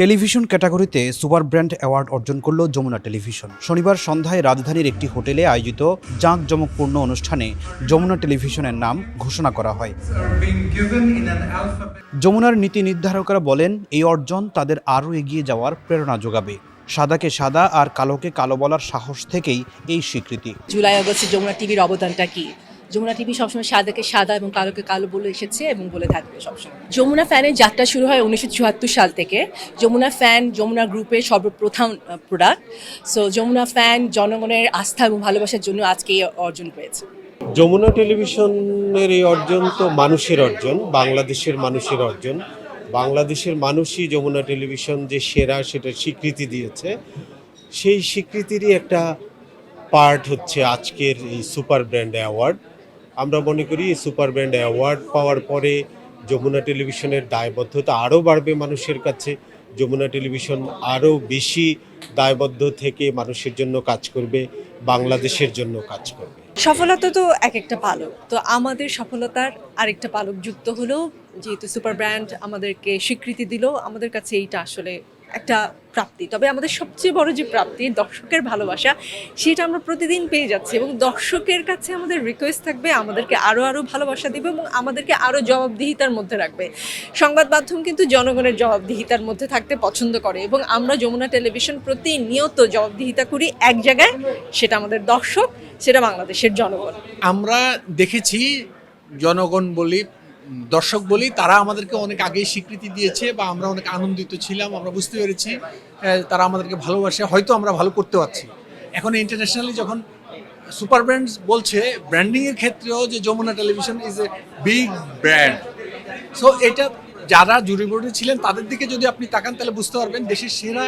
Television ক্যাটাগরিতে super brand award অর্জন করল যমুনা টেলিভিশন। শনিবার সন্ধ্যায় রাজধানীর একটি হোটেলে আয়োজিত জাঁকজমকপূর্ণ অনুষ্ঠানে যমুনা টেলিভিশনের নাম ঘোষণা করা হয়. যমুনার নীতি নির্ধারকরা বলেন, এই অর্জন তাদের আরও এগিয়ে যাওয়ার প্রেরণা যোগাবে। সাদাকে সাদা আর কালোকে কালো বলার সাহস থেকেই এই স্বীকৃতি। জুলাই, আগস্টে যমুনা টিভির অবদানটা কি? যমুনা টিভি সবসময় সাদাকে সাদা এবং কালোকে কালো বলে এসেছে এবং বলে থাকবে সবসময়। যমুনা ফ্যানের যাত্রা শুরু হয় উনিশশো চুয়াত্তর সাল থেকে। যমুনা ফ্যান যমুনা গ্রুপের সর্বপ্রথম প্রোডাক্ট সো যমুনা ফ্যান জনগণের আস্থা এবং ভালোবাসার জন্য আজকে অর্জন পেয়েছে যমুনা টেলিভিশনের এই অর্জন তো মানুষের অর্জন, বাংলাদেশের মানুষের অর্জন। বাংলাদেশের মানুষই যমুনা টেলিভিশন যে সেরা সেটা স্বীকৃতি দিয়েছে। সেই স্বীকৃতিরই একটা পার্ট হচ্ছে আজকের এই সুপার ব্র্যান্ড অ্যাওয়ার্ড। আমরা মনে করি সুপার ব্র্যান্ড অ্যাওয়ার্ড পাওয়ার পরে যমুনা টেলিভিশনের দায়বদ্ধতা আরও বাড়বে মানুষের কাছে। যমুনা টেলিভিশন আরও বেশি দায়বদ্ধ থেকে মানুষের জন্য কাজ করবে, বাংলাদেশের জন্য কাজ করবে। সফলতা তো এক একটা পালক। তো আমাদের সফলতার আরেকটা পালক যুক্ত হলো, যেহেতু সুপার ব্র্যান্ড আমাদেরকে স্বীকৃতি দিল, আমাদের কাছে এইটা আসলে একটা প্রাপ্তি। তবে আমাদের সবচেয়ে বড় যে প্রাপ্তি, দর্শকের ভালোবাসা, সেটা আমরা প্রতিদিন পেয়ে যাচ্ছি এবং দর্শকের কাছে আমাদের রিকোয়েস্ট থাকবে, আমাদেরকে আরও আরও ভালোবাসা দিবে এবং আমাদেরকে আরও জবাবদিহিতার মধ্যে রাখবে। সংবাদ মাধ্যম কিন্তু জনগণের জবাবদিহিতার মধ্যে থাকতে পছন্দ করে এবং আমরা যমুনা টেলিভিশন প্রতিনিয়ত জবাবদিহিতা করি এক জায়গায়, সেটা আমাদের দর্শক, সেটা বাংলাদেশের জনগণ। আমরা দেখেছি জনগণ বলি দর্শক বলি, তারা আমাদেরকে অনেক আগেই স্বীকৃতি দিয়েছে বা আমরা অনেক আনন্দিত ছিলাম, আমরা বুঝতে পেরেছি তারা আমাদেরকে ভালোবাসে, হয়তো আমরা ভালো করতে পারছি। এখন ইন্টারন্যাশনালি যখন সুপার ব্র্যান্ডস বলছে ব্র্যান্ডিংয়ের ক্ষেত্রেও যে Jamuna television is a big brand so এটা যারা জুরি বোর্ডে ছিলেন, তাদের দিকে যদি আপনি তাকান, তাহলে বুঝতে পারবেন দেশের সেরা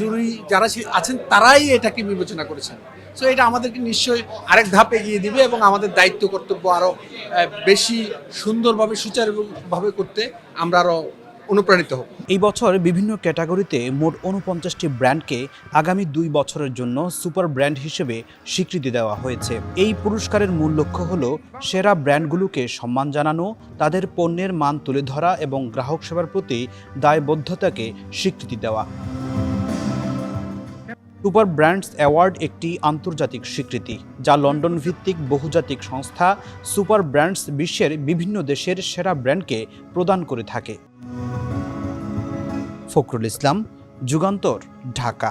জুরি যারা আছেন, তারাই এটাকে বিবেচনা করেছেন। সো এটা আমাদেরকে নিশ্চয়ই আরেক ধাপ এগিয়ে দিবে এবং আমাদের দায়িত্ব, কর্তব্য আরও বেশি সুন্দরভাবে, সুচারুভাবে করতে আমরা আরও অনুপ্রাণিত হব এই বছর বিভিন্ন ক্যাটাগরিতে মোট উনপঞ্চাশটি ব্র্যান্ডকে আগামী দুই বছরের জন্য সুপার ব্র্যান্ড হিসেবে স্বীকৃতি দেওয়া হয়েছে। এই পুরস্কারের মূল লক্ষ্য হল সেরা ব্র্যান্ডগুলোকে সম্মান জানানো, তাদের পণ্যের মান তুলে ধরা এবং গ্রাহক সেবার প্রতি দায়বদ্ধতাকে স্বীকৃতি দেওয়া। সুপার ব্র্যান্ডস অ্যাওয়ার্ড একটি আন্তর্জাতিক স্বীকৃতি, যা লন্ডন ভিত্তিক বহুজাতিক সংস্থা সুপার ব্র্যান্ডস বিশ্বের বিভিন্ন দেশের সেরা ব্র্যান্ডকে প্রদান করে থাকে। ফখরুল ইসলাম, যুগান্তর, ঢাকা।